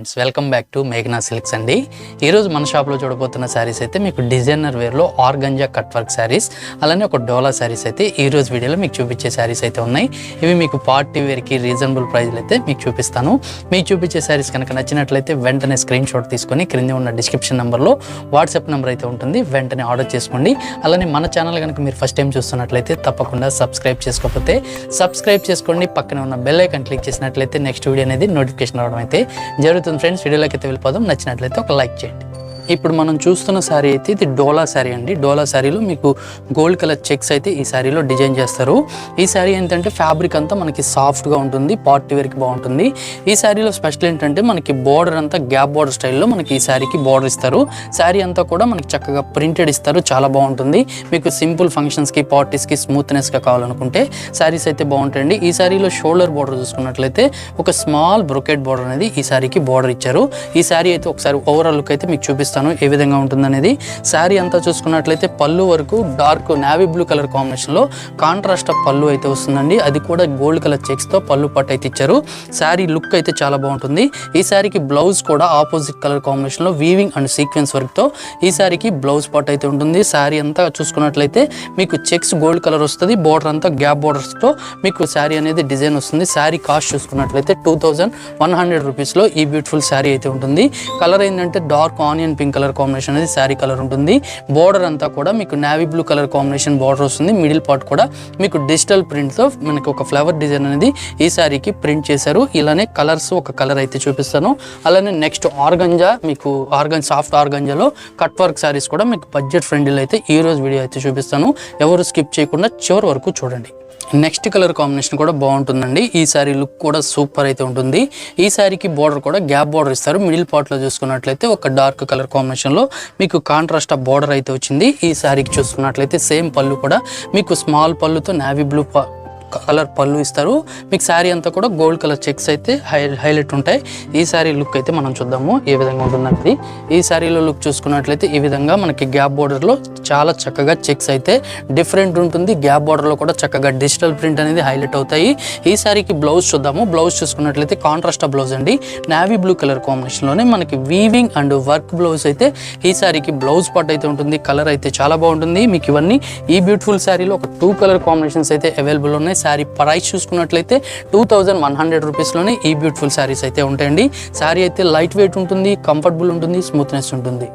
Friends welcome back to మేఘనా silks అండి. ఈరోజు మన షాప్లో చూడబోతున్న శారీస్ అయితే మీకు డిజైనర్ వేర్లో ఆర్గంజా కట్ వర్క్ శారీస్ అలానే ఒక డోలా శారీస్ అయితే ఈ రోజు వీడియోలో మీకు చూపించే శారీస్ అయితే ఉన్నాయి. ఇవి మీకు పార్టీ వేర్కి రీజనబుల్ ప్రైస్లు అయితే మీకు చూపిస్తాను. మీకు చూపించే శారీస్ కనుక నచ్చినట్లయితే వెంటనే స్క్రీన్ షాట్ తీసుకొని క్రింద ఉన్న డిస్క్రిప్షన్ నెంబర్లో వాట్సాప్ నెంబర్ అయితే ఉంటుంది. వెంటనే ఆర్డర్ చేసుకోండి. అలానే మన ఛానల్ కనుక మీరు ఫస్ట్ టైం చూస్తున్నట్లయితే తప్పకుండా సబ్స్క్రైబ్ చేసుకోకపోతే సబ్స్క్రైబ్ చేసుకోండి. పక్కన ఉన్న బెల్ ఐకన్ క్లిక్ చేసినట్లయితే నెక్స్ట్ వీడియో అనేది నోటిఫికేషన్ రావడం అయితే జరుగుతుంది. ఫ్రెండ్స్ వీడియోలోకి అయితే వెళ్ళిపోదాం. నచ్చినట్లయితే ఒక లైక్ చేయండి. ఇప్పుడు మనం చూస్తున్న శారీ అయితే ఇది డోలా శారీ అండి. డోలా శారీలో మీకు గోల్డ్ కలర్ చెక్స్ అయితే ఈ శారీలో డిజైన్ చేస్తారు. ఈ శారీ ఏంటంటే ఫ్యాబ్రిక్ అంతా మనకి సాఫ్ట్గా ఉంటుంది పార్టీ వేర్కి బాగుంటుంది. ఈ శారీలో స్పెషల్ ఏంటంటే మనకి బార్డర్ అంతా గ్యాప్ బార్డర్ స్టైల్లో మనకి ఈ శారీకి బార్డర్ ఇస్తారు. శారీ అంతా కూడా మనకి చక్కగా ప్రింటెడ్ ఇస్తారు చాలా బాగుంటుంది. మీకు సింపుల్ ఫంక్షన్స్కి పార్టీస్కి స్మూత్నెస్గా కావాలనుకుంటే శారీస్ అయితే బాగుంటాయండి. ఈ శారీలో షోల్డర్ బార్డర్ చూసుకున్నట్లయితే ఒక స్మాల్ బ్రొకెట్ బార్డర్ అనేది ఈ శారీకి బార్డర్ ఇచ్చారు. ఈ శారీ అయితే ఒకసారి ఓవరాల్ లుక్ అయితే మీకు చూపిస్తాను. ఏ విధంగా ఉంటుందనేది. శారీ అంతా చూసుకున్నట్లయితే పళ్ళు వరకు డార్క్ నావీ బ్లూ కలర్ కాంబినేషన్లో కాంట్రాస్ట్ ఆఫ్ పళ్ళు అయితే వస్తుందండి. అది కూడా గోల్డ్ కలర్ చెక్స్తో పళ్ళు పట్టు అయితే ఇచ్చారు. శారీ లుక్ అయితే చాలా బాగుంటుంది. ఈ శారీకి బ్లౌజ్ కూడా ఆపోజిట్ కలర్ కాంబినేషన్లో వీవింగ్ అండ్ సీక్వెన్స్ వర్క్తో ఈ శారీకి బ్లౌజ్ పార్ట్ అయితే ఉంటుంది. శారీ అంతా చూసుకున్నట్లయితే మీకు చెక్స్ గోల్డ్ కలర్ వస్తుంది. బోర్డర్ అంతా గ్యాప్ బోర్డర్స్తో మీకు శారీ అనేది డిజైన్ వస్తుంది. శారీ కాస్ట్ చూసుకున్నట్లయితే టూ థౌజండ్ వన్ హండ్రెడ్ రూపీస్లో ఈ బ్యూటిఫుల్ శారీ అయితే ఉంటుంది. కలర్ ఏంటంటే dark onion pink colour combination అనేది శారీ కలర్ ఉంటుంది. బార్డర్ అంతా కూడా మీకు navy blue colour combination border వస్తుంది. మిడిల్ పార్ట్ కూడా మీకు డిజిటల్ ప్రింట్తో మనకి ఒక ఫ్లవర్ డిజైన్ అనేది ఈ శారీకి ప్రింట్ చేశారు. ఇలానే కలర్స్ ఒక కలర్ అయితే చూపిస్తాను. అలానే నెక్స్ట్ ఆర్గంజా మీకు ఆర్గన్ సాఫ్ట్ ఆర్గంజాలో కట్ వర్క్ శారీస్ కూడా మీకు బడ్జెట్ ఫ్రెండ్లీ అయితే ఈ రోజు వీడియో అయితే చూపిస్తాను. ఎవరు స్కిప్ చేయకుండా చివరి వరకు చూడండి. నెక్స్ట్ కలర్ కాంబినేషన్ కూడా బాగుంటుందండి. ఈ శారీ లుక్ కూడా సూపర్ అయితే ఉంటుంది. ఈ శారీకి బార్డర్ కూడా గ్యాప్ బార్డర్ ఇస్తారు. మిడిల్ పార్ట్లో చూసుకున్నట్లయితే ఒక డార్క్ కలర్ కాంబినేషన్లో మీకు కాంట్రాస్ట్ బార్డర్ అయితే వచ్చింది. ఈ శారీకి చూసుకున్నట్లయితే సేమ్ పళ్ళు కూడా. మీకు స్మాల్ పళ్ళుతో నావీ బ్లూ కలర్ పళ్ళు ఇస్తారు. మీకు శారీ అంతా కూడా గోల్డ్ కలర్ చెక్స్ అయితే హై హైలైట్ ఉంటాయి. ఈ శారీ లుక్ అయితే మనం చూద్దాము ఏ విధంగా ఉంటుందన్నది ఈ శారీలో లుక్ చూసుకున్నట్లయితే ఈ విధంగా మనకి గ్యాప్ బార్డర్లో చాలా చక్కగా చెక్స్ అయితే డిఫరెంట్ ఉంటుంది. గ్యాప్ బోర్డర్లో కూడా చక్కగా డిజిటల్ ప్రింట్ అనేది హైలైట్ అవుతాయి. ఈ శారీకి బ్లౌజ్ చూద్దాము. బ్లౌజ్ చూసుకున్నట్లయితే కాంట్రాస్ట్ బ్లౌజ్ అండి. నావీ బ్లూ కలర్ కాంబినేషన్లోనే మనకి వీవింగ్ అండ్ వర్క్ బ్లౌజ్ అయితే ఈ శారీకి బ్లౌజ్ పార్ట్ అయితే ఉంటుంది. కలర్ అయితే చాలా బాగుంటుంది. మీకు ఇవన్నీ ఈ బ్యూటిఫుల్ శారీలో ఒక టూ కలర్ కాంబినేషన్స్ అయితే అవైలబుల్ ఉన్నాయి. శారీ ప్రైస్ చూసుకున్నట్లయితే టూ థౌజండ్ వన్ హండ్రెడ్ రూపీస్లోనే ఈ బ్యూటిఫుల్ శారీస్ అయితే ఉంటాయండి. శారీ అయితే లైట్ వెయిట్ ఉంటుంది కంఫర్టబుల్ ఉంటుంది స్మూత్నెస్ ఉంటుంది.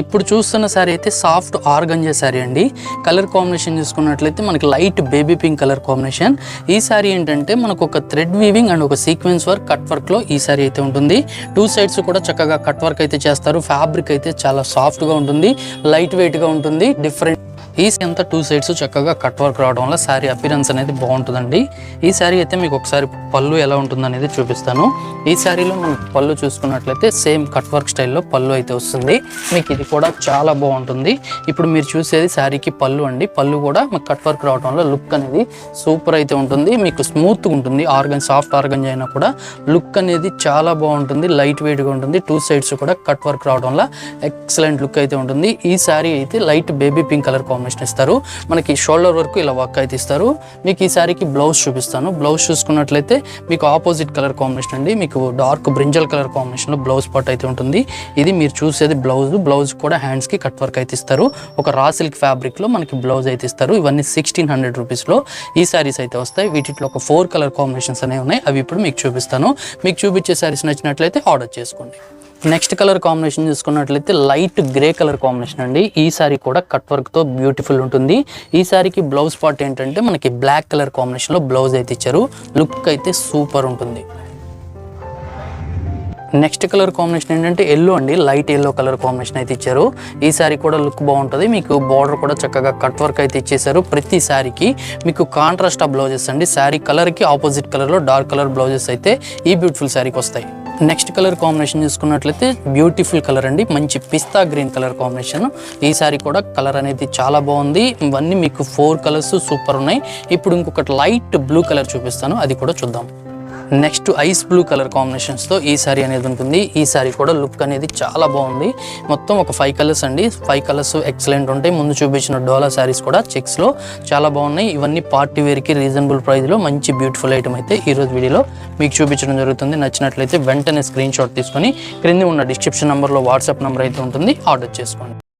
ఇప్పుడు చూస్తున్న శారీ అయితే సాఫ్ట్ ఆర్గంజా శారీ అండి. కలర్ కాంబినేషన్ చూసుకున్నట్లయితే మనకి light baby pink colour combination. ఈ శారీ ఏంటంటే మనకు ఒక థ్రెడ్ వీవింగ్ అండ్ ఒక సీక్వెన్స్ వర్క్ కట్ వర్క్లో ఈ శారీ అయితే ఉంటుంది. టూ సైడ్స్ కూడా చక్కగా కట్ వర్క్ అయితే చేస్తారు. ఫ్యాబ్రిక్ అయితే చాలా సాఫ్ట్గా ఉంటుంది లైట్ వెయిట్గా ఉంటుంది డిఫరెంట్ ఈ అంతా టూ సైడ్స్ చక్కగా కట్ వర్క్ రావడం వల్ల శారీ అపిరెన్స్ అనేది బాగుంటుందండి. ఈ శారీ అయితే మీకు ఒకసారి పళ్ళు ఎలా ఉంటుంది అనేది చూపిస్తాను. ఈ శారీలో మనకు పళ్ళు చూసుకున్నట్లయితే సేమ్ కట్ వర్క్ స్టైల్లో పళ్ళు అయితే వస్తుంది. మీకు ఇది కూడా చాలా బాగుంటుంది. ఇప్పుడు మీరు చూసేది శారీకి పళ్ళు అండి. పళ్ళు కూడా మీకు కట్ వర్క్ రావడం వల్ల లుక్ అనేది సూపర్ అయితే ఉంటుంది. మీకు స్మూత్గా ఉంటుంది. ఆర్గన్ సాఫ్ట్ ఆర్గన్ అయినా కూడా లుక్ అనేది చాలా బాగుంటుంది. లైట్ వెయిట్గా ఉంటుంది. టూ సైడ్స్ కూడా కట్ వర్క్ రావడం వల్ల ఎక్సలెంట్ లుక్ అయితే ఉంటుంది. ఈ శారీ అయితే light baby pink colour combination ఇస్తారు మనకి షోల్డర్ వరకు ఇలా వర్క్ అయితే ఇస్తారు. మీకు ఈ శారీకి బ్లౌజ్ చూపిస్తాను. బ్లౌజ్ చూసుకున్నట్లయితే మీకు ఆపోజిట్ కలర్ కాంబినేషన్ అండి. మీకు డార్క్ బ్రింజల్ కలర్ కాంబినేషన్లో బ్లౌజ్ పార్ట్ అయితే ఉంటుంది. ఇది మీరు చూసేది బ్లౌజ్. బ్లౌజ్ కూడా హ్యాండ్స్కి కట్ వర్క్ అయితే ఇస్తారు. ఒక రా సిల్క్ ఫ్యాబ్రిక్లో మనకి బ్లౌజ్ అయితే ఇస్తారు. ఇవన్నీ సిక్స్టీన్ హండ్రెడ్ రూపీస్లో ఈ శారీస్ అయితే వస్తాయి. వీటిలో ఒక ఫోర్ కలర్ కాంబినేషన్స్ అనేవి ఉన్నాయి. అవి ఇప్పుడు మీకు చూపిస్తాను. మీకు చూపించే శారీస్ నచ్చినట్లయితే ఆర్డర్ చేసుకోండి. నెక్స్ట్ కలర్ కాంబినేషన్ చూసుకున్నట్లయితే లైట్ గ్రే కలర్ కాంబినేషన్ అండి. ఈ సారీ కూడా కట్ వర్క్తో బ్యూటిఫుల్ ఉంటుంది. ఈ సారీకి బ్లౌజ్ పార్ట్ ఏంటంటే మనకి బ్లాక్ కలర్ కాంబినేషన్లో బ్లౌజ్ అయితే ఇచ్చారు. లుక్ అయితే సూపర్ ఉంటుంది. నెక్స్ట్ కలర్ కాంబినేషన్ ఏంటంటే ఎల్లో అండి. లైట్ ఎల్లో కలర్ కాంబినేషన్ అయితే ఇచ్చారు. ఈ సారీ కూడా లుక్ బాగుంటుంది. మీకు బార్డర్ కూడా చక్కగా కట్ వర్క్ అయితే ఇచ్చేసారు ప్రతి సారీకి మీకు కాంట్రాస్ట్ ఆ బ్లౌజెస్ అండి. సారీ కలర్కి ఆపోజిట్ కలర్లో డార్క్ కలర్ బ్లౌజెస్ అయితే ఈ బ్యూటిఫుల్ శారీకి వస్తాయి. నెక్స్ట్ కలర్ కాంబినేషన్ చూసుకున్నట్లయితే బ్యూటిఫుల్ కలర్ అండి. మంచి పిస్తా గ్రీన్ కలర్ కాంబినేషన్. ఈ కూడా కలర్ అనేది చాలా బాగుంది. ఇవన్నీ మీకు ఫోర్ కలర్స్ సూపర్ ఉన్నాయి. ఇప్పుడు ఇంకొకటి లైట్ బ్లూ కలర్ చూపిస్తాను. అది కూడా చూద్దాం. నెక్స్ట్ ఐస్ బ్లూ కలర్ కాంబినేషన్స్తో ఈ సారీ అనేది ఉంటుంది. ఈ శారీ కూడా లుక్ అనేది చాలా బాగుంది. మొత్తం ఒక ఫైవ్ కలర్స్ అండి. ఫైవ్ కలర్స్ ఎక్సలెంట్ ఉంటాయి. ముందు చూపించిన డోలా సారీస్ కూడా చెక్స్లో చాలా బాగున్నాయి. ఇవన్నీ పార్టీ వేర్కి రీజనబుల్ ప్రైస్లో మంచి బ్యూటిఫుల్ ఐటమ్ అయితే ఈరోజు వీడియోలో మీకు చూపించడం జరుగుతుంది. నచ్చినట్లయితే వెంటనే స్క్రీన్ షాట్ తీసుకొని క్రింద ఉన్న డిస్క్రిప్షన్ నెంబర్లో వాట్సాప్ నెంబర్ అయితే ఉంటుంది. ఆర్డర్ చేసుకోండి.